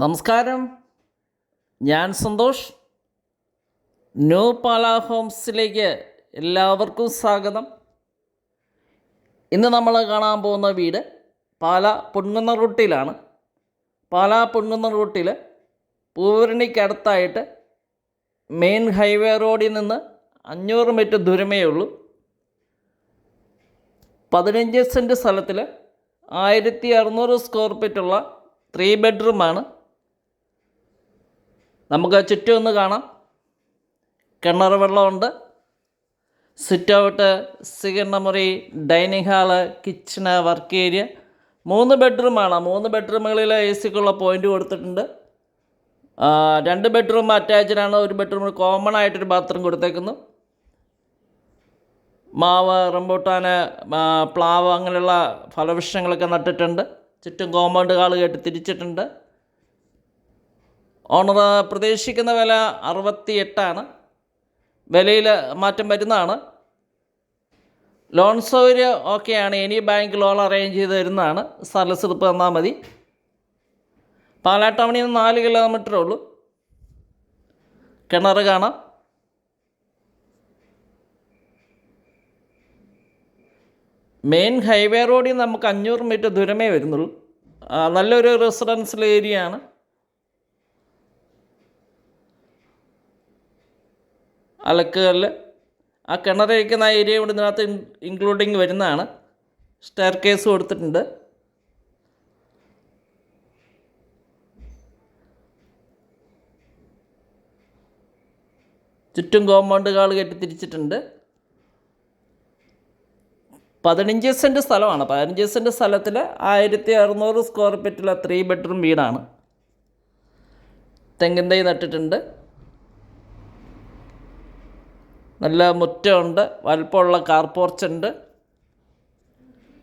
നമസ്കാരം. ഞാൻ സന്തോഷ്. ന്യൂ പാല ഹോംസിലേക്ക് എല്ലാവർക്കും സ്വാഗതം. ഇന്ന് നമ്മൾ കാണാൻ പോകുന്ന വീട് പാല പൊൻകുന്ന റൂട്ടിലാണ്. പാല പൊൻകുന്ന റൂട്ടിൽ പൂവരണിക്കടുത്തായിട്ട് മെയിൻ ഹൈവേ റോഡിൽ നിന്ന് അഞ്ഞൂറ് മീറ്റർ ദൂരമേ ഉള്ളൂ. പതിനഞ്ച് സെന്റ് സ്ഥലത്തിൽ ആയിരത്തി അറുന്നൂറ് സ്ക്വയർ ഫീറ്റുള്ള ത്രീ ബെഡ്റൂമാണ് നമുക്ക് ചുറ്റും ഒന്ന് കാണാം. കിണർ വെള്ളമുണ്ട്. സിറ്റ് ഔട്ട് സ്വീകരണ മുറി dining hall kitchen work area മൂന്ന് ബെഡ്റൂമാണ് മൂന്ന് ബെഡ്റൂമുകളിൽ എ സിക്കുള്ള പോയിന്റ് കൊടുത്തിട്ടുണ്ട് രണ്ട് ബെഡ്റൂം അറ്റാച്ച്ഡാണ് ഒരു ബെഡ്റൂമിൽ കോമൺ ആയിട്ടൊരു ബാത്റൂം കൊടുത്തേക്കുന്നു. മാവ് റംബൂട്ടാന് ആ, പ്ലാവ് അങ്ങനെയുള്ള ഫലവൃക്ഷങ്ങളൊക്കെ നട്ടിട്ടുണ്ട്. ചുറ്റും കോമ്പൗണ്ട് കാൾ കെട്ടി തിരിച്ചിട്ടുണ്ട്. ഓണർ പ്രതീക്ഷിക്കുന്ന വില അറുപത്തി എട്ടാണ് വിലയിൽ മാറ്റം വരുന്നതാണ്. ലോൺ സൗകര്യം ഓക്കെയാണ്. ഇനി ബാങ്ക് ലോൺ അറേഞ്ച് ചെയ്ത് തരുന്നതാണ്. സ്ഥലസെടുപ്പ് തന്നാൽ മതി. പാലാട്ടമണിയിൽ നിന്ന് നാല് കിലോമീറ്ററേ ഉള്ളൂ. കിണർ കാണാം. മെയിൻ ഹൈവേ റോഡിൽ നമുക്ക് അഞ്ഞൂറ് മീറ്റർ ദൂരമേ വരുന്നുള്ളൂ. നല്ലൊരു റെസിഡൻഷ്യൽ ഏരിയ ആണ് അലക്കുകല്ല് ആ കിണറിരിക്കുന്ന ആ ഏരിയ കൂടി ഇതിനകത്ത് ഇൻക്ലൂഡിങ് വരുന്നതാണ്. സ്റ്റെയർ കേസ് കൊടുത്തിട്ടുണ്ട് ചുറ്റും കോമ്പൗണ്ട് കാൾ കെട്ടി തിരിച്ചിട്ടുണ്ട്. പതിനഞ്ച് സെന്റ് സ്ഥലമാണ്. പതിനഞ്ച് സെന്റ് സ്ഥലത്തിൽ ആയിരത്തി അറുന്നൂറ് സ്ക്വയർ ഫീറ്റുള്ള ത്രീ ബെഡ്റൂം വീടാണ്. തെങ്ങിൻ തൈ നട്ടിട്ടുണ്ട്. നല്ല മുറ്റമുണ്ട് വലുപ്പമുള്ള കാർ പോർച്ചുണ്ട്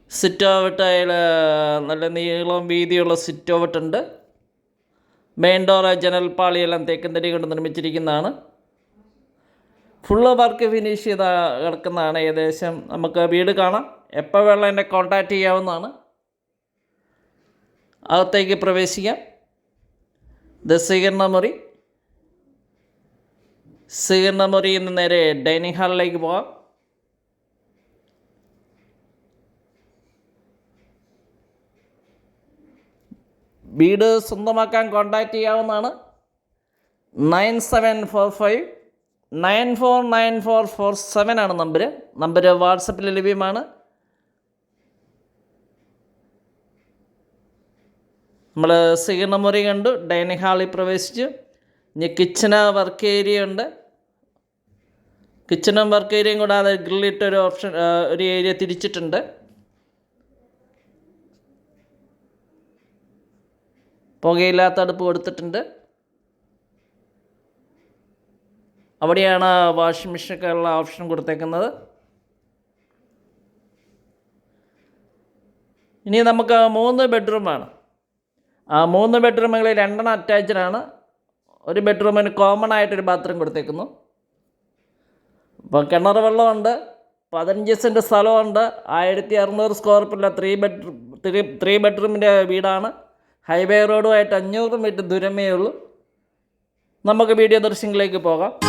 സിറ്റ് ഔട്ട് അതിൽ നല്ല നീളം വീതിയുള്ള സിറ്റ് ഔട്ടുണ്ട് മെയിൻ ഡോർ ജനൽപ്പാളിയെല്ലാം തേക്കിൻ തടി കൊണ്ട് നിർമ്മിച്ചിരിക്കുന്നതാണ്. ഫുള്ള് വർക്ക് ഫിനിഷ് ചെയ്ത കിടക്കുന്നതാണ് ഏകദേശം. നമുക്ക് വീട് കാണാം. എപ്പോൾ വേണം എന്നെ കോൺടാക്റ്റ് ചെയ്യാവുന്നതാണ്. അകത്തേക്ക് പ്രവേശിക്കാം. സ്വീകരണ മുറി. സ്വീകരണ മുറിയിൽ നിന്ന് നേരെ ഡൈനിങ് ഹാളിലേക്ക് പോകാം വീട് സ്വന്തമാക്കാൻ കോൺടാക്റ്റ് ചെയ്യാവുന്നതാണ്. Nine seven four five nine four nine four four seven ആണ് നമ്പർ നമ്പർ വാട്സപ്പിൽ ലഭ്യമാണ്. നമ്മൾ സ്വീകരണ മുറി കണ്ടു ഡൈനിങ് ഹാളിൽ പ്രവേശിച്ചു. ഇനി കിച്ചണ് വർക്ക് ഏരിയ ഉണ്ട്. കിച്ചണും വർക്ക് ഏരിയയും കൂടാതെ ഗ്രില്ലിട്ട് ഒരു ഓപ്ഷൻ ഒരു ഏരിയ തിരിച്ചിട്ടുണ്ട്. പുകയില്ലാത്ത അടുപ്പ് കൊടുത്തിട്ടുണ്ട്. അവിടെയാണ് വാഷിംഗ് മെഷീനൊക്കെ ഉള്ള ഓപ്ഷൻ കൊടുത്തേക്കുന്നത്. ഇനി നമുക്ക് മൂന്ന് ബെഡ്റൂമാണ് ആ മൂന്ന് ബെഡ്റൂമുകളിൽ രണ്ടെണ്ണം അറ്റാച്ച്ഡ് ആണ്. ഒരു ബെഡ്റൂമിന് കോമൺ ആയിട്ടൊരു ബാത്റൂം കൊടുത്തേക്കുന്നു. അപ്പോൾ കിണർ വെള്ളമുണ്ട് പതിനഞ്ച് സെന്റ് സ്ഥലമുണ്ട് ആയിരത്തി അറുന്നൂറ് സ്ക്വയർ ഫീറ്റിലെ ത്രീ ബെഡ് ത്രീ ത്രീ ബെഡ്റൂമിന്റെ വീടാണ്. ഹൈവേ റോഡുമായിട്ട് അഞ്ഞൂറ് മീറ്റർ ദൂരമേ ഉള്ളൂ നമുക്ക് വീഡിയോ ദൃശ്യങ്ങളിലേക്ക് പോകാം.